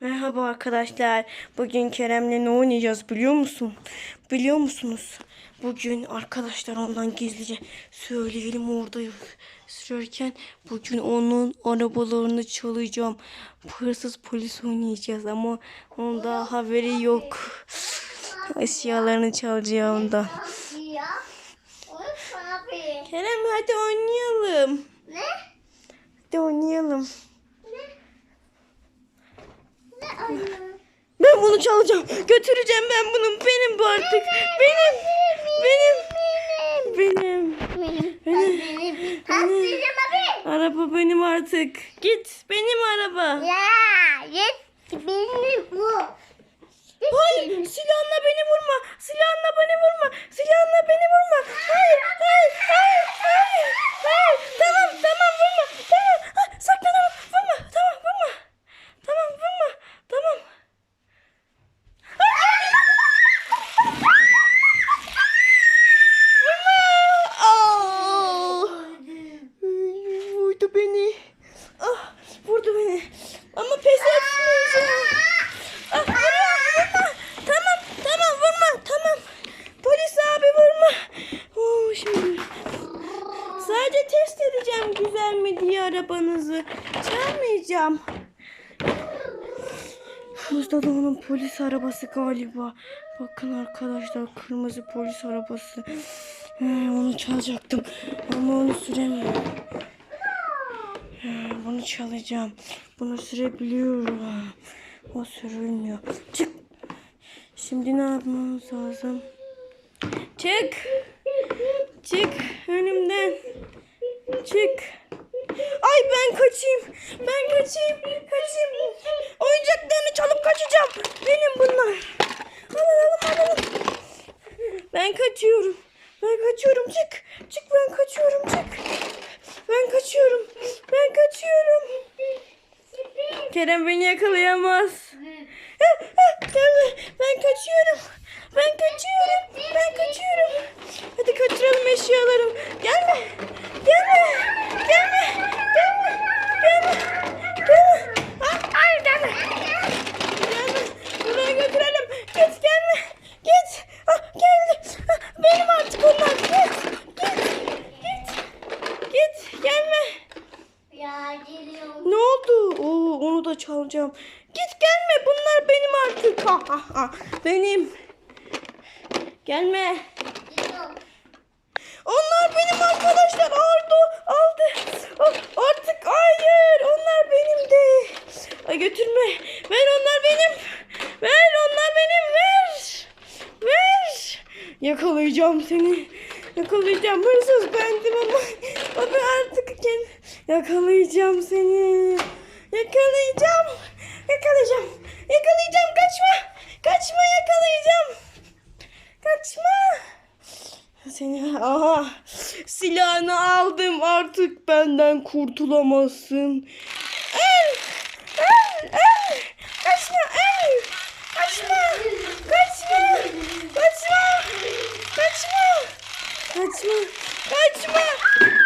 Merhaba arkadaşlar. Bugün Kerem'le ne oynayacağız biliyor musun? Biliyor musunuz? Bugün arkadaşlar ondan gizlice söyleyelim orada sürerken bugün onun arabalarını çalacağım. Hırsız polis oynayacağız ama onun daha haberi yok. Eşyalarını çalacağım abi. Kerem hadi oynayalım. Ne? Hadi oynayalım. Ben bunu çalacağım. Götüreceğim ben bunu. Benim bu artık. Benim. Benim. Benim. Benim. Benim. Benim. Araba benim artık. Git. Benim araba. Ya. Yes. Benim bu. Arabanızı. Çalmayacağım. Şurada da onun polis arabası galiba. Bakın arkadaşlar kırmızı polis arabası. He, onu çalacaktım ama onu süremiyorum. He, bunu çalacağım. Bunu sürebiliyorum. O sürülmüyor. Çık. Şimdi ne yapmamız lazım? Çık. Çık önümden. Çık. Ay ben kaçayım. Ben kaçayım. Kaçayım. Oyuncaklarını çalıp kaçacağım. Benim bunlar. Alalım alalım. Ben kaçıyorum. Ben kaçıyorum. Çık. Çık ben kaçıyorum. Çık. Ben kaçıyorum. Ben kaçıyorum. Kerem beni yakalayamaz. Ah, ah. Ben kaçıyorum. Ben kaçıyorum. Ben kaçıyorum. Hadi kaçıralım eşyalarım. Gelme. Gelme. Gelme. Gelme. Gelme. Gelme. Ah, Hayır gelme. Gelme. Buraya götürelim. Git gelme. Git. Ah, geldi. Ah, benim artık onlar. Git. Git. Git. Git. Gelme. Ya geliyorum. Ne oldu? Oo, onu da çalacağım. Git gelme. Bunlar benim artık. Ha, ha. Benim. Gelme. Onlar benim arkadaşlar. Aldı. Aldı. Ah, Artık hayır. Onlar benim de. Ay götürme. Ver onlar benim. Ver onlar benim. Ver. Ver. Yakalayacağım seni. Yakalayacağım. Hırsız bendim ama. Ama artık. Yakalayacağım seni. Yakalayacağım. Yakalayacağım. Yakalayacağım. Kaçma. Kaçma yakalayacağım. Kaçma. Seni aha silahını aldım artık benden kurtulamazsın. El, el, el. Kaçma el. Kaçma. Kaçma. Kaçma. Kaçma. Kaçma. Kaçma. Ah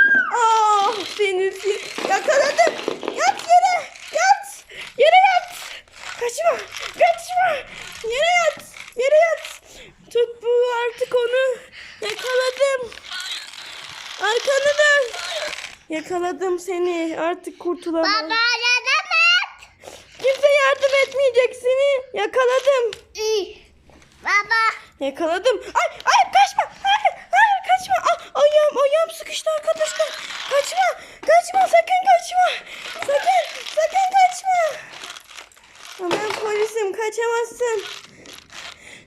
Yakaladım seni. Artık kurtulamam. Baba yardım et. Kimse yardım etmeyecek seni. Yakaladım. İyi. Baba. Yakaladım. Ay ay kaçma. Hayır hayır kaçma. Ah, ayağım ayağım sıkıştı arkadaşlar. Kaçma. Kaçma sakın kaçma. Sakın sakın kaçma. Ama Ben polisim kaçamazsın.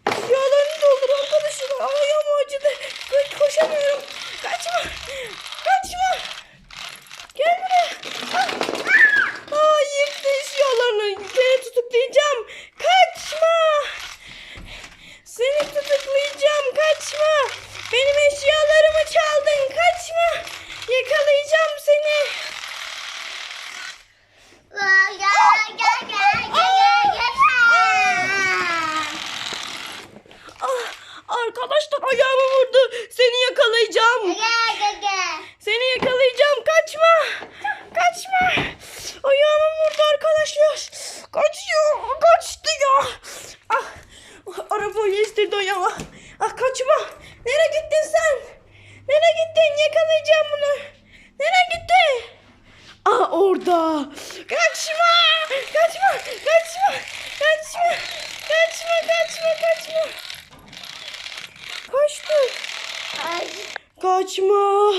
Yağlarını doldur arkadaşlar. Ayağım acıdı. Ko- Koşamıyorum. Kaçma. Kaçma. arkadaşlar. Kaçıyor. Kaçtı ya. Ah, arabayı istirdi ya. Ah kaçma. Nereye gittin sen? Nereye gittin? Yakalayacağım bunu. Nereye gitti? Ah orada. Kaçma. Kaçma. Kaçma. Kaçma. Kaçma. Kaçma. Kaçma. Kaçtı. Kaçma.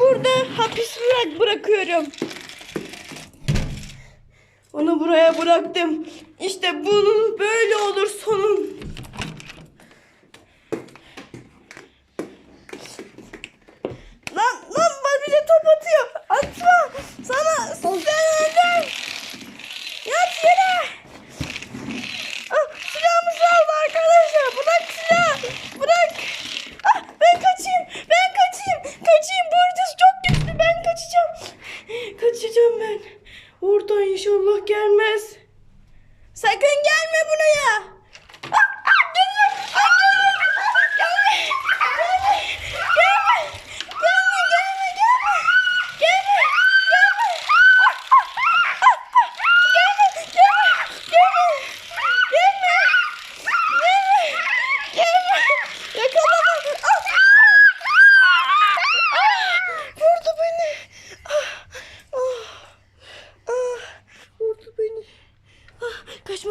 Burada hapis bırak bırakıyorum. Onu buraya bıraktım. İşte bunun böyle olur sonun.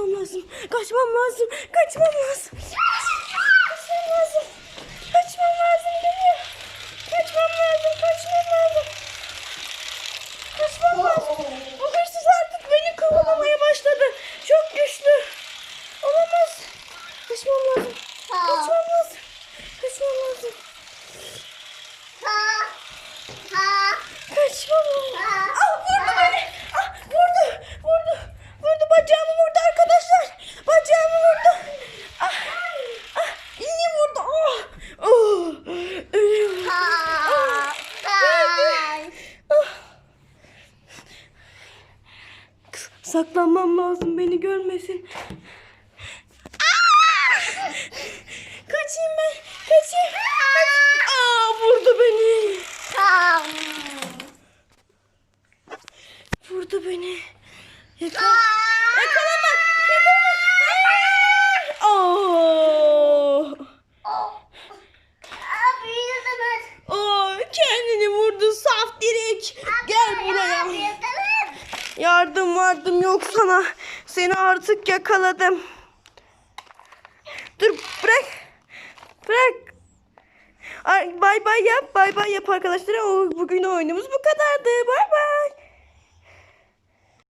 Kaçmam lazım. Kaçmam lazım. Kaçmam lazım. Kaçmam lazım. Kaçmam lazım. Geliyor. Kaçmam lazım. Kaçmam lazım. Kaçmam lazım. Bu hırsız artık beni kovalamaya başladı. Çok güçlü. Olamaz. Kaçmam lazım. Kaçmam lazım. Kaçmam lazım. Kaçmam lazım. Ah vurdu beni. Ah vurdu. Vurdu. Vurdu. Bacağımı vurdu arkadaşlar. Bacağımı vurdu. Ah. Ah. Yine vurdu. Oh. Oh. Ölüyorum. Ah. Saklanmam lazım beni görmesin. Kaçayım ben. Kaçayım. Kaç- Aa vurdu beni. Vurdu beni. Yakala. Yakalama. Yardım vardım yok sana. Seni artık yakaladım. Dur bırak. Bırak. Ay, bay bay yap. Bay bay yap arkadaşlar. O, bugün oyunumuz bu kadardı. Bay bay.